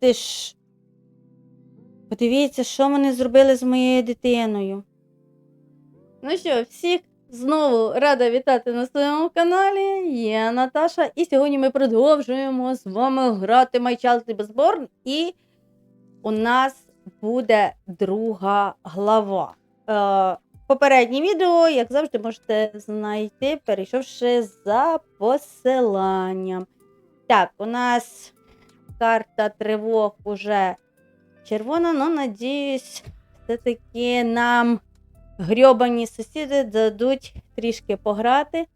ти ж. Подивіться, що вони зробили з моєю дитиною. Ну що, всіх знову рада вітати на своєму каналі. Я Наташа, і сьогодні ми продовжуємо з вами грати My Child І у нас буде друга глава. Е, попереднє відео, як завжди, можете знайти, перейшовши за посиланням. Так, у нас карта тривог уже червона, але надіюсь, все-таки нам грьобані сусіди дадуть трішки пограти.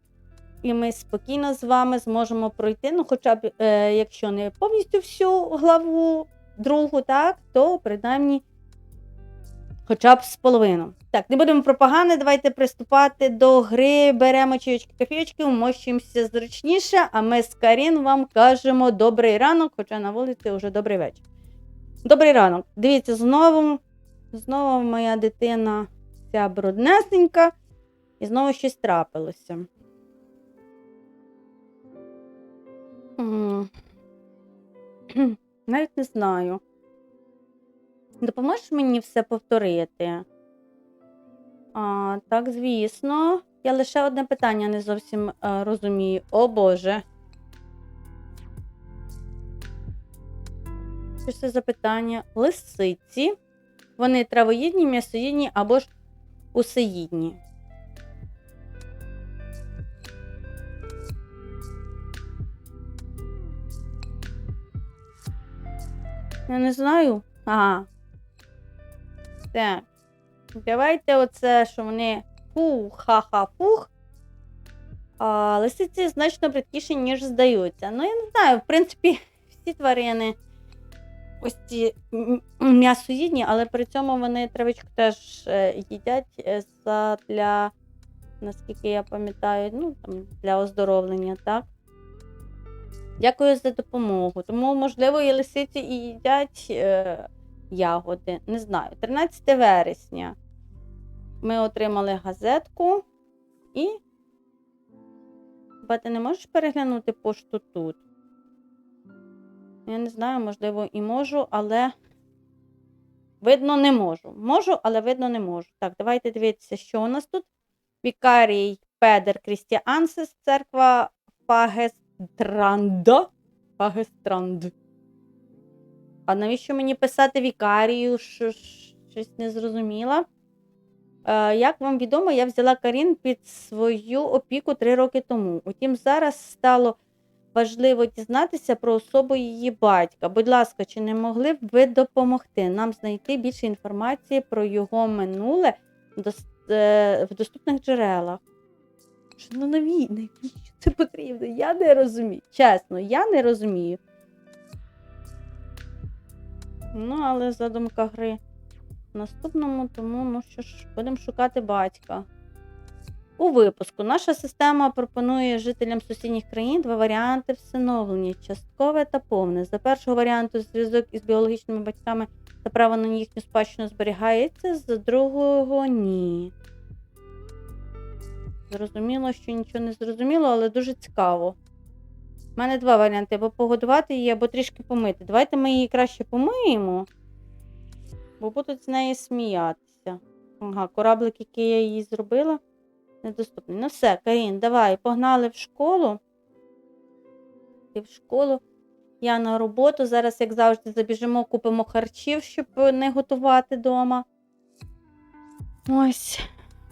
І ми спокійно з вами зможемо пройти. Ну, хоча б, е, якщо не повністю всю главу другу, так, то принаймні хоча б з половину. Так, не будемо про погане, давайте приступати до гри. Беремо чайочки кофійочки, вмощуємося зручніше, а ми з Карін вам кажемо добрий ранок, хоча на вулиці вже добрий вечір. Добрий ранок. Дивіться, знову, знову моя дитина вся бруднесенька, і знову щось трапилося. Навіть не знаю. Допоможеш мені все повторити? А, так, звісно. Я лише одне питання не зовсім е, розумію. О Боже. Що це за питання? Лисиці. Вони травоїдні, м'ясоїдні або ж усеїдні. Я не знаю. Ага. Так. Давайте оце, що вони пух, ха-ха-пух. А лисиці значно бридкіші, ніж здаються. Ну, я не знаю, в принципі, всі тварини ось ці м'ясоїдні, але при цьому вони травичку теж е, їдять е, за для, наскільки я пам'ятаю, ну, там, для оздоровлення, так? Дякую за допомогу. Тому, можливо, і лисиці і їдять е, ягоди. Не знаю. 13 вересня ми отримали газетку і. Хіба ти не можеш переглянути пошту тут? Я не знаю, можливо, і можу, але видно не можу. Можу, але видно не можу. Так, давайте дивитися, що у нас тут. Вікарій Педер Крістіансис, церква Фагестранда. Фагестранд. А навіщо мені писати вікарію? Що, щось не зрозуміла. Е, як вам відомо, я взяла Карін під свою опіку три роки тому. Утім, зараз стало важливо дізнатися про особу її батька. Будь ласка, чи не могли б ви допомогти нам знайти більше інформації про його минуле е, в доступних джерелах? Що ну наві- навіщо це потрібно? Я не розумію. Чесно, я не розумію. Ну, але задумка гри в наступному, тому ну що ж, будемо шукати батька. У випуску наша система пропонує жителям сусідніх країн два варіанти всиновлення часткове та повне. За першого варіанту зв'язок із біологічними батьками та право на їхню спадщину зберігається, за другого ні. Зрозуміло, що нічого не зрозуміло, але дуже цікаво. У мене два варіанти: або погодувати її, або трішки помити. Давайте ми її краще помиємо, бо будуть з неї сміятися. Ага, кораблик, який я їй зробила, недоступний. Ну все, Карін, давай, погнали в школу. Ти в школу. Я на роботу. Зараз, як завжди, забіжимо, купимо харчів, щоб не готувати вдома. Ось.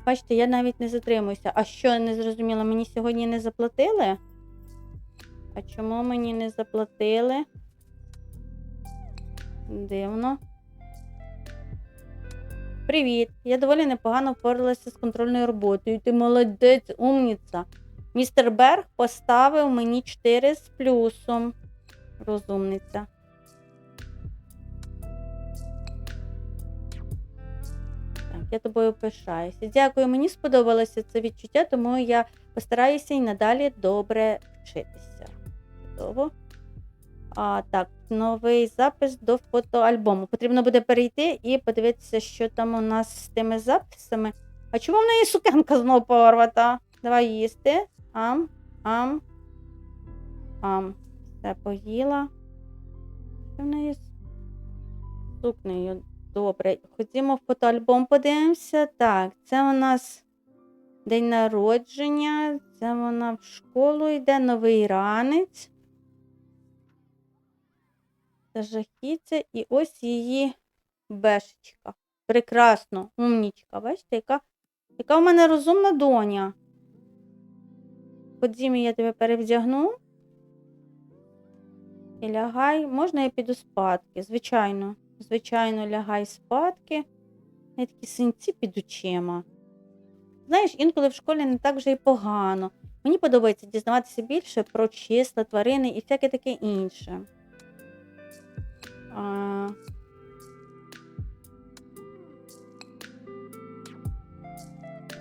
Бачите, я навіть не затримуюся. А що не зрозуміла, мені сьогодні не заплатили? А чому мені не заплатили? Дивно. Привіт. Я доволі непогано впоралася з контрольною роботою. Ти молодець, умніця. Містер Берг поставив мені 4 з плюсом. Розумниця. Так, я тобою пишаюся. Дякую, мені сподобалося це відчуття, тому я постараюся і надалі добре вчитися. Чудово. А, так, новий запис до фотоальбому. Потрібно буде перейти і подивитися, що там у нас з тими записами. А чому в неї сукенка знову порвата? Давай їсти. Ам, ам, ам. Все поїла. Що в неї? сукнею. Добре. Ходімо в фотоальбом подивимося. Так, це у нас день народження, це вона в школу йде, новий ранець. Жахіття, і ось її бешечка. Прекрасно, умнічка. Бачите, яка, яка в мене розумна доня. Ходімо, я тебе перевдягну. І лягай. Можна я піду спадки? Звичайно, звичайно, лягай спадки. Я такі синці під очима. Знаєш, інколи в школі не так вже і погано. Мені подобається дізнаватися більше про числа, тварини і всяке таке інше. А...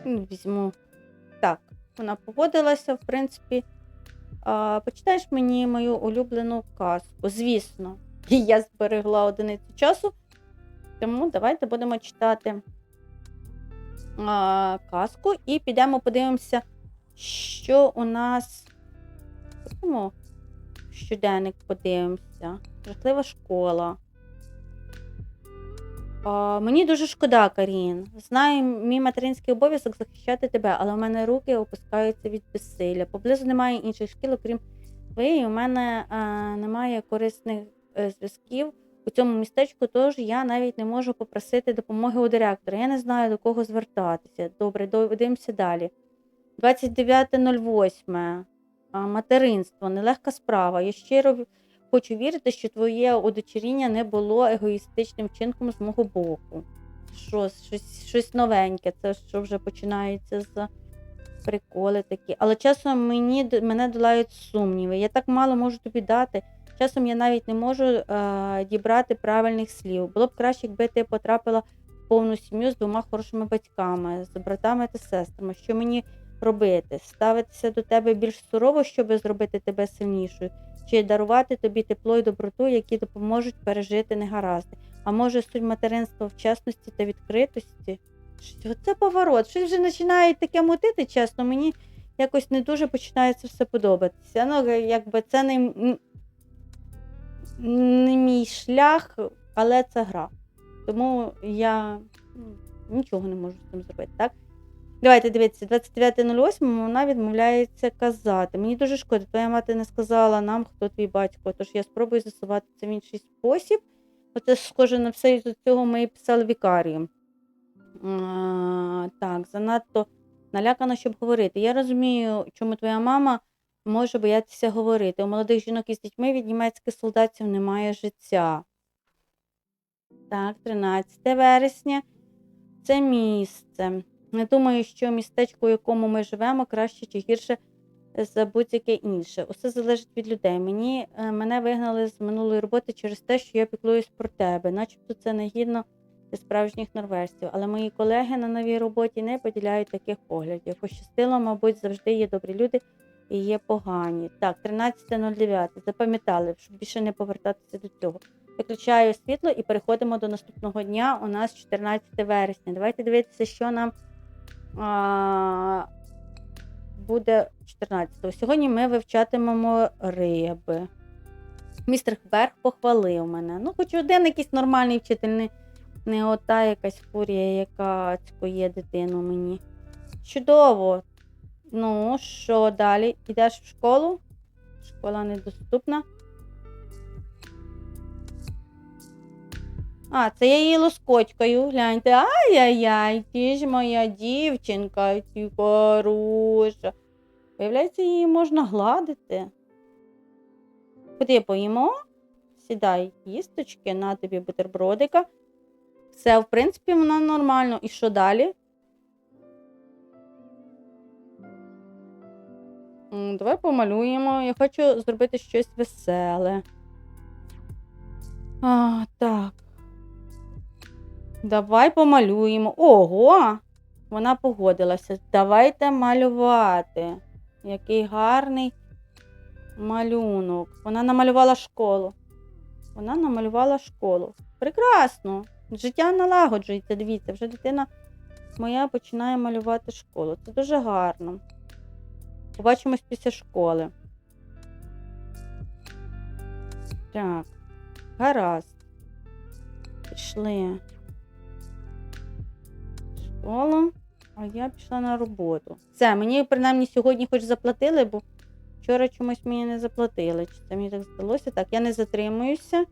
Візьму. Так, вона погодилася, в принципі. А, почитаєш мені мою улюблену казку. Звісно, я зберегла одиницю часу. Тому давайте будемо читати а, казку і підемо подивимося, що у нас. Будемо щоденник подивимося. Жахлива школа. А, мені дуже шкода, Карін. Знаю, мій материнський обов'язок захищати тебе, але в мене руки опускаються від безсилля. Поблизу немає інших шкіл, окрім твоєї. У мене а, немає корисних е, зв'язків у цьому містечку, тож я навіть не можу попросити допомоги у директора. Я не знаю, до кого звертатися. Добре, дивимося далі. 29.08. Материнство, нелегка справа. Я щиро хочу вірити, що твоє удочеріння не було егоїстичним вчинком з мого боку. Що, щось, щось новеньке, це що вже починається з приколи такі. Але часом мені, мене долають сумніви. Я так мало можу тобі дати. Часом я навіть не можу е, дібрати правильних слів. Було б краще, якби ти потрапила в повну сім'ю з двома хорошими батьками, з братами та сестрами. Що мені робити? Ставитися до тебе більш сурово, щоб зробити тебе сильнішою, чи дарувати тобі тепло і доброту, які допоможуть пережити негаразди. А може, суть материнства в чесності та відкритості? Це поворот? Щось вже починає таке мутити, чесно, мені якось не дуже починає це все подобатися. Ну, якби це не, не мій шлях, але це гра. Тому я ну, нічого не можу з цим зробити, так? Давайте дивіться, 29.08 вона відмовляється казати. Мені дуже шкода, твоя мати не сказала нам, хто твій батько, тож я спробую з'ясувати це в інший спосіб. Оце схоже на все із цього ми і писали вікарію. Так, занадто налякана, щоб говорити. Я розумію, чому твоя мама може боятися говорити. У молодих жінок із дітьми від німецьких солдатів немає життя. Так, 13 вересня. Це місце. Не думаю, що містечко, у якому ми живемо, краще чи гірше за будь-яке інше. Усе залежить від людей. Мені, е, мене вигнали з минулої роботи через те, що я піклуюсь про тебе, начебто це негідно справжніх норвежців. Але мої колеги на новій роботі не поділяють таких поглядів. Пощастило, мабуть, завжди є добрі люди і є погані. Так, 13.09. Запам'ятали, щоб більше не повертатися до цього. Виключаю світло і переходимо до наступного дня. У нас 14 вересня. Давайте дивитися, що нам буде 14-го. Сьогодні ми вивчатимемо риби. Містер Берг похвалив мене. Ну, хоч один якийсь нормальний вчитель, не, не ота якась фурія, яка цькує дитину мені. Чудово. Ну, що далі? Ідеш в школу? Школа недоступна. А, це я її лоскочкою. Гляньте. Ай-яй-яй, ти ж моя дівчинка, ти хороша. Виявляється, її можна гладити. Куди поїмо? Сідай, їсточки, на тобі бутербродика. Все, в принципі, воно нормально. І що далі? Давай помалюємо. Я хочу зробити щось веселе. А, так. Давай помалюємо. Ого! Вона погодилася. Давайте малювати. Який гарний малюнок. Вона намалювала школу. Вона намалювала школу. Прекрасно! Життя налагоджується. Дивіться, вже дитина моя починає малювати школу. Це дуже гарно. Побачимось після школи. Так. Гаразд. пішли. Школа, а я пішла на роботу. Все, мені принаймні сьогодні хоч заплатили, бо вчора чомусь мені не заплатили. Чи це мені так здалося? Так, я не затримуюся.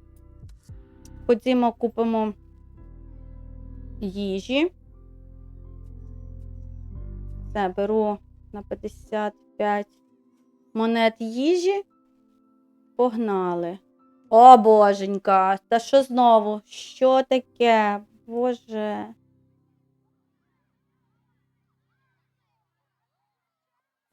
Ходімо, купимо їжі. Все, беру на 55 монет їжі. Погнали. О, боженька, та що знову? Що таке? Боже.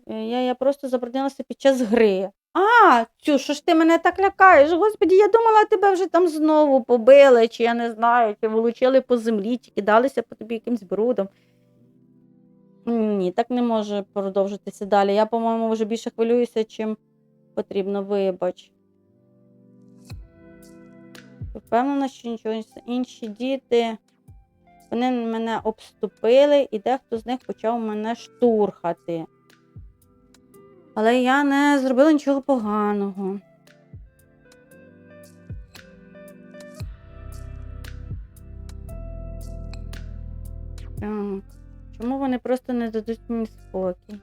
Я, я просто забруднилася під час гри. А, цю, що ж ти мене так лякаєш? Господі, я думала, тебе вже там знову побили, чи я не знаю, чи волочили по землі, чи кидалися по тобі якимсь брудом. Ні, так не може продовжитися далі. Я, по-моєму, вже більше хвилююся, чим потрібно, вибач. Впевнена, що нічого інші діти. Вони мене обступили, і дехто з них почав мене штурхати. Але я не зробила нічого поганого. Чому вони просто не дадуть мені спокій?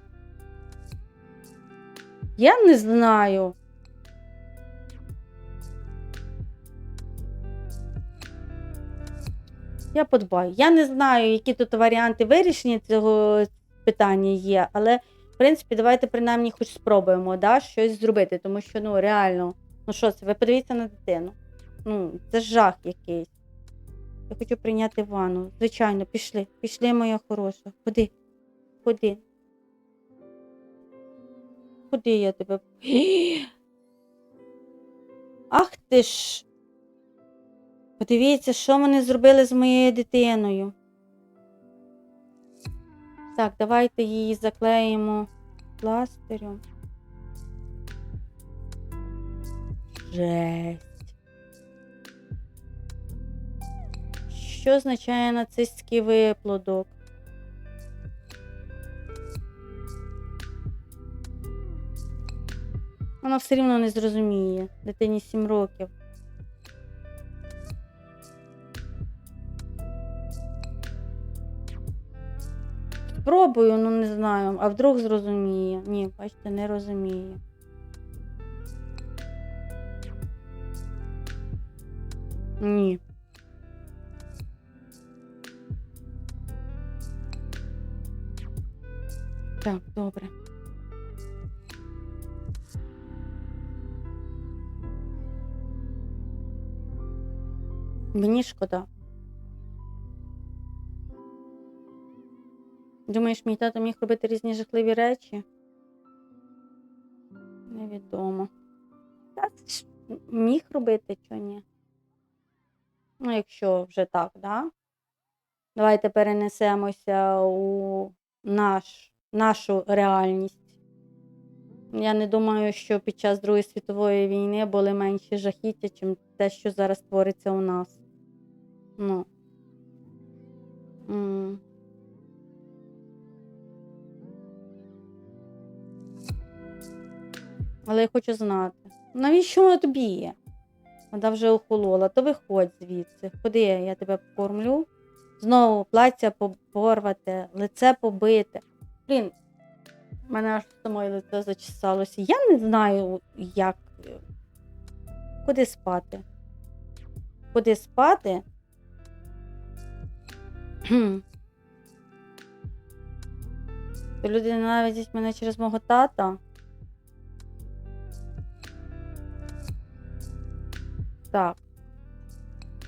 Я не знаю. Я подбаю. Я не знаю, які тут варіанти вирішення цього питання є, але в принципі, давайте принаймні хоч спробуємо да, щось зробити, тому що ну реально, ну що це, ви подивіться на дитину. Ну, це жах якийсь. Я хочу прийняти ванну. Звичайно, пішли, пішли, моя хороша. Ходи, ходи. Куди я тебе? Ах ти ж. Подивіться, що вони зробили з моєю дитиною. Так, давайте її заклеїмо пластирем. Жесть. Що означає нацистський виплодок? Вона все рівно не зрозуміє. Дитині 7 років. Спробую, ну не знаю. А вдруг зрозуміє. Ні, бачите, не розуміє. Ні. Так, добре. Мені шкода. Думаєш, мій тато міг робити різні жахливі речі? Невідомо. Та міг робити, чи ні? Ну, якщо вже так, да? Давайте перенесемося у наш, нашу реальність. Я не думаю, що під час Другої світової війни були менші жахіття, чим те, що зараз твориться у нас. Ну. Але я хочу знати, навіщо воно тобі є? Вона вже охолола, то виходь звідси. Ходи, я тебе покормлю. Знову плаття порвати, лице побите. Блін, мене аж самої лице зачесалося. Я не знаю, як. Куди спати? Куди спати? Люди ненавидять мене через мого тата. Так.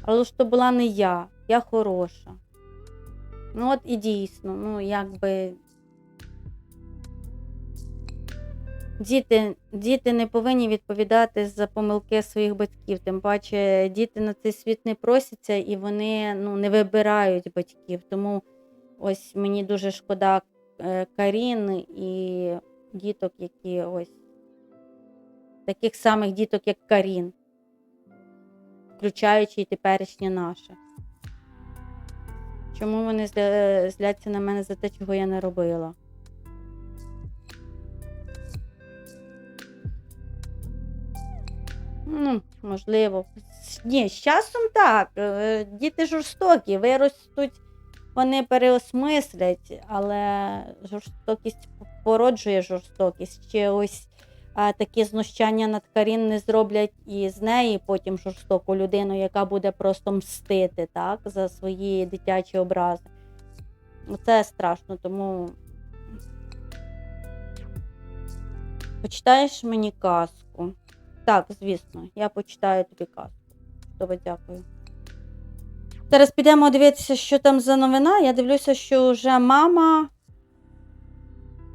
Але ж то була не я, я хороша. Ну от і дійсно, ну якби. Діти, діти не повинні відповідати за помилки своїх батьків. Тим паче, діти на цей світ не просяться і вони ну, не вибирають батьків. Тому ось мені дуже шкода е, Карін і діток, які ось таких самих діток, як Карін включаючи і теперішнє наше. Чому вони зляться на мене за те, чого я не робила? Ну, можливо. Ні, з часом так. е, Діти жорстокі, виростуть, вони переосмислять, але жорстокість породжує жорстокість. Чи ось такі знущання над Карін не зроблять і з неї потім жорстоку людину, яка буде просто мстити так, за свої дитячі образи. Це страшно, тому. Почитаєш мені казку? Так, звісно, я почитаю тобі казку. Чудово, дякую. Зараз підемо дивитися, що там за новина. Я дивлюся, що вже мама.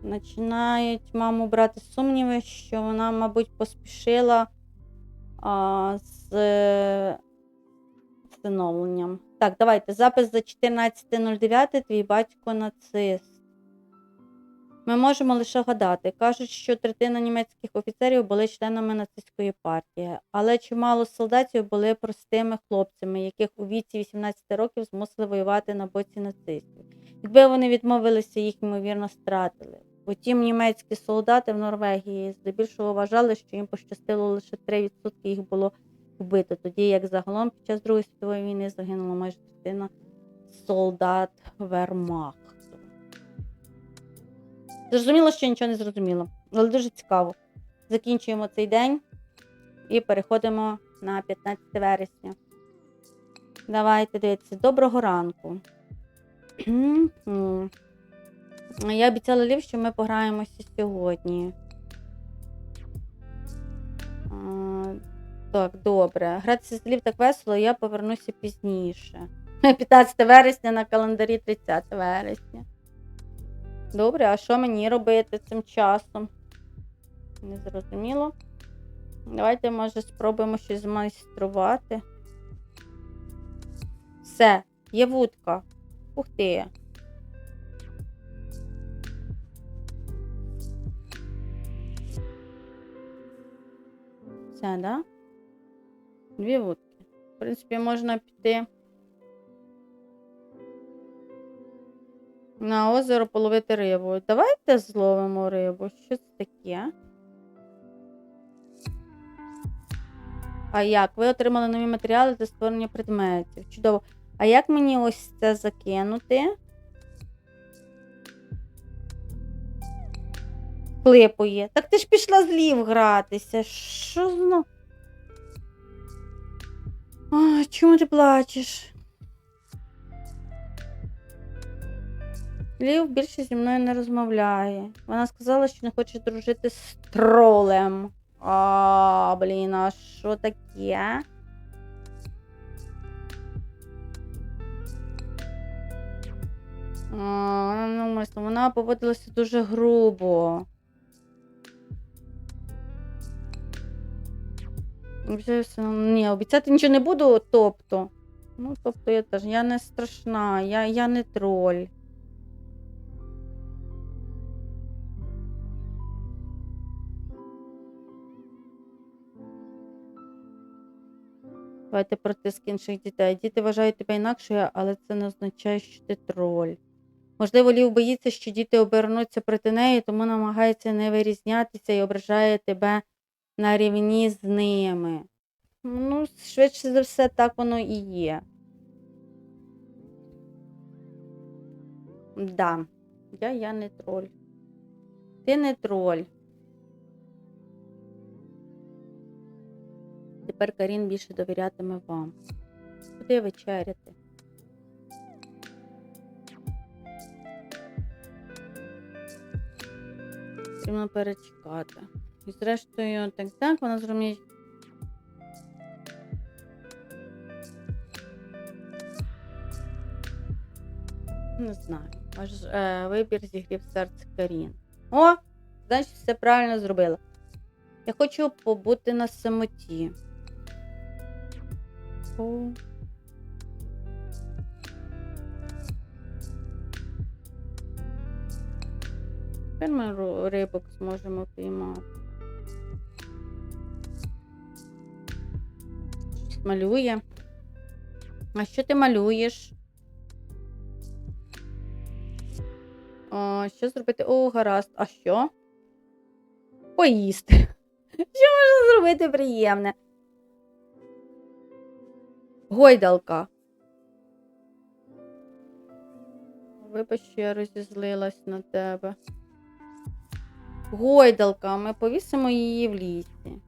Починають маму брати сумніви, що вона, мабуть, поспішила а, з е, встановленням. Так, давайте. Запис за 14.09. Твій батько нацист. Ми можемо лише гадати. Кажуть, що третина німецьких офіцерів були членами нацистської партії, але чимало солдатів були простими хлопцями, яких у віці 18 років змусили воювати на боці нацистів. Якби вони відмовилися, їх ймовірно стратили. Утім, німецькі солдати в Норвегії здебільшого вважали, що їм пощастило лише 3% їх було вбито, тоді як загалом під час Другої світової війни загинула майже третина солдат Вермахту. Зрозуміло, що нічого не зрозуміло, але дуже цікаво. Закінчуємо цей день і переходимо на 15 вересня. Давайте дивіться. Доброго ранку. Я обіцяла Лів, що ми пограємося сьогодні. Так, добре. Гратися з Лів так весело, я повернуся пізніше. 15 вересня на календарі 30 вересня. Добре, а що мені робити цим часом? Не зрозуміло. Давайте, може, спробуємо щось змайструвати. Все, є вудка. Ух ти. Все, да? Дві вудки. В принципі, можна піти. На озеро половити рибу. Давайте зловимо рибу. Що це таке? А як? Ви отримали нові матеріали для створення предметів. Чудово. А як мені ось це закинути? Клипує. Так ти ж пішла злів гратися. Що знов? А, чому ти плачеш? Лів більше зі мною не розмовляє. Вона сказала, що не хоче дружити з тролем. А, блін, а що таке? А, Вона вона поводилася дуже грубо. Ні, обіцяти нічого не буду, тобто. Ну, тобто я теж, я не страшна, я, я не троль. Давайте про тиск інших дітей. Діти вважають тебе інакшою, але це не означає, що ти троль. Можливо, Лів боїться, що діти обернуться проти неї, тому намагається не вирізнятися і ображає тебе на рівні з ними. Ну, швидше за все, так воно і є. Да, я, я не троль. Ти не троль. Тепер Карін більше довірятиме вам. Куди вечеряти? Потрібно перечекати. І зрештою, так так, вона зрозуміє. Не знаю. Аж е, вибір зігрів серце Карін. О! Значить, все правильно зробила. Я хочу побути на самоті. О. Тепер ми рибок зможемо піймати. Малює. А що ти малюєш? О, що зробити? О, гаразд. А що? Поїсти. Що можна зробити приємне? Гойдалка. Вибач, я розізлилась на тебе. Гойдалка, ми повісимо її в лісі.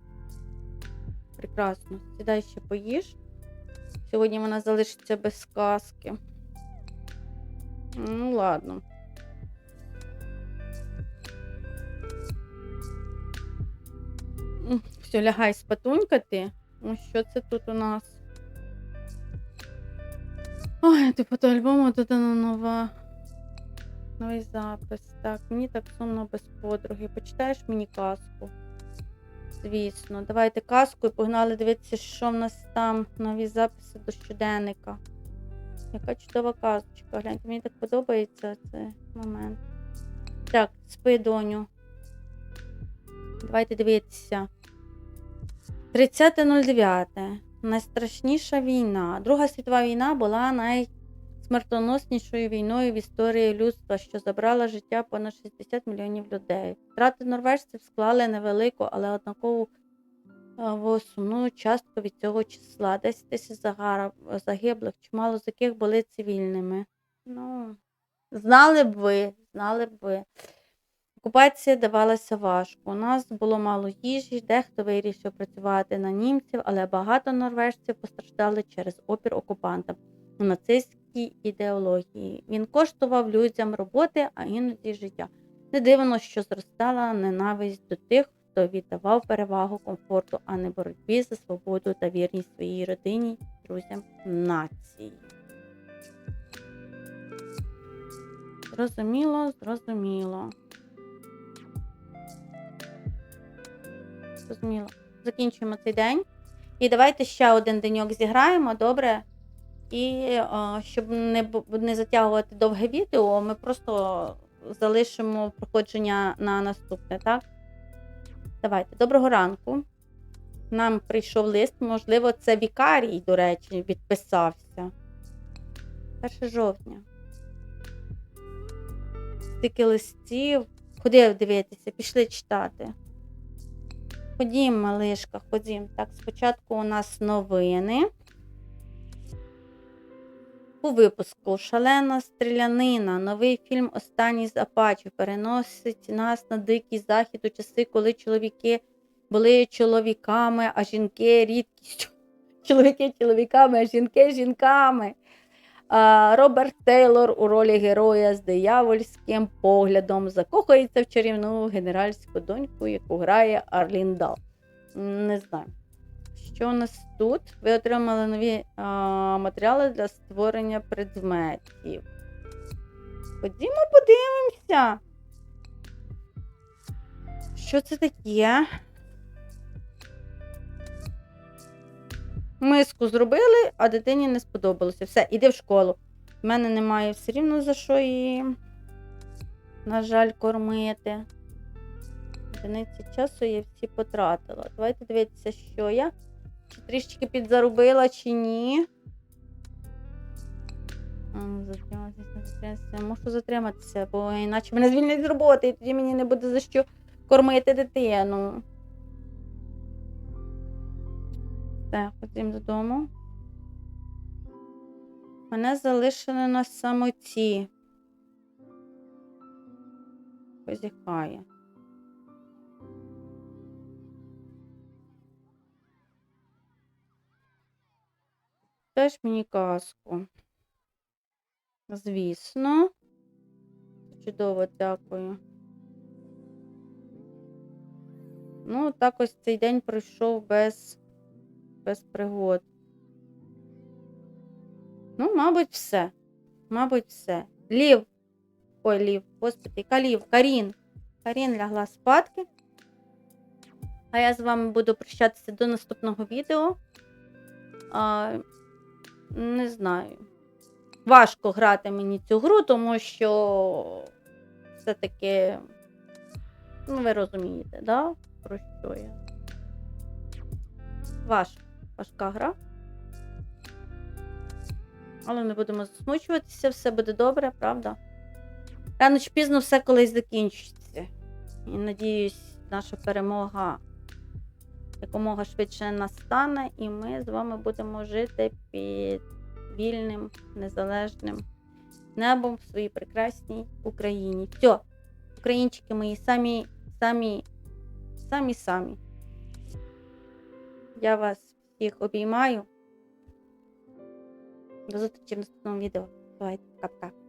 Прекрасно. Сідай ще поїж. Сьогодні вона залишиться без сказки. Ну, ладно. Все, лягай спатунькати. Ну, що це тут у нас? Ой, ти по альбому додана нова. Новий запис. Так, мені так сумно без подруги. Почитаєш мені казку? Звісно, давайте казку і погнали дивитися, що в нас там. Нові записи до щоденника. Яка чудова казочка. Гляньте, мені так подобається цей момент. Так, спи, доню. Давайте дивитися. 30.09. Найстрашніша війна. Друга світова війна була найсмертоноснішою війною в історії людства, що забрала життя понад 60 мільйонів людей. Втрати норвежців склали невелику, але однакову е, сумну частку від цього числа. 10 тисяч загиблих, чимало з яких були цивільними. Ну, знали б ви, знали б ви. Окупація давалася важко. У нас було мало їжі, дехто вирішив працювати на німців, але багато норвежців постраждали через опір окупантам у нацистській ідеології. Він коштував людям роботи, а іноді життя. Не дивно, що зростала ненависть до тих, хто віддавав перевагу комфорту, а не боротьбі за свободу та вірність своїй родині, друзям нації. Зрозуміло, зрозуміло. Зрозуміло. Закінчуємо цей день. І давайте ще один деньок зіграємо, добре? І щоб не, не затягувати довге відео, ми просто залишимо проходження на наступне, так? Давайте, доброго ранку. Нам прийшов лист, можливо, це вікарій, до речі, відписався. 1 жовтня. Стільки листів. Куди дивитися? Пішли читати. Ходім, малишка, ходім. Так, спочатку у нас новини. У випуску Шалена стрілянина. Новий фільм Останній з Апачів переносить нас на дикий захід у часи, коли чоловіки були чоловіками, а жінки рідкістю. Чоловіки чоловіками, а жінки жінками. Роберт Тейлор у ролі героя з диявольським поглядом закохується в чарівну генеральську доньку, яку грає Арлін Дал. Не знаю. Що у нас тут? Ви отримали нові а, матеріали для створення предметів. Ходімо, подивимося. Що це таке? Миску зробили, а дитині не сподобалося. Все, іди в школу. У мене немає все рівно за що її, на жаль, кормити. Одиниці часу я всі потратила. Давайте дивитися, що я. Чи трішечки підзаробила, чи ні. М, Затриматися, не затриматися. Бо іначе мене звільнять з роботи, і тоді мені не буде за що кормити дитину. Все, ходім додому. Мене залишили на самоті. Позіхає. Теж мені казку. Звісно. Чудово, дякую. Ну, так ось цей день пройшов без, без пригод. Ну, мабуть, все. Мабуть, все. Лів. Ой, лів, господи, яка лів? Карін. Карін лягла спадки. А я з вами буду прощатися до наступного відео. А, не знаю. Важко грати мені цю гру, тому що все-таки, ну, ви розумієте, да? Про що я? Важ, важка гра. Але не будемо засмучуватися, все буде добре, правда? Рано чи пізно все колись закінчиться. І надіюсь, наша перемога якомога швидше настане, і ми з вами будемо жити під вільним, незалежним небом в своїй прекрасній Україні. Все, українчики мої самі, самі, самі самі. Я вас всіх обіймаю. До зустрічі в наступному відео. Бувайте, пока-пока.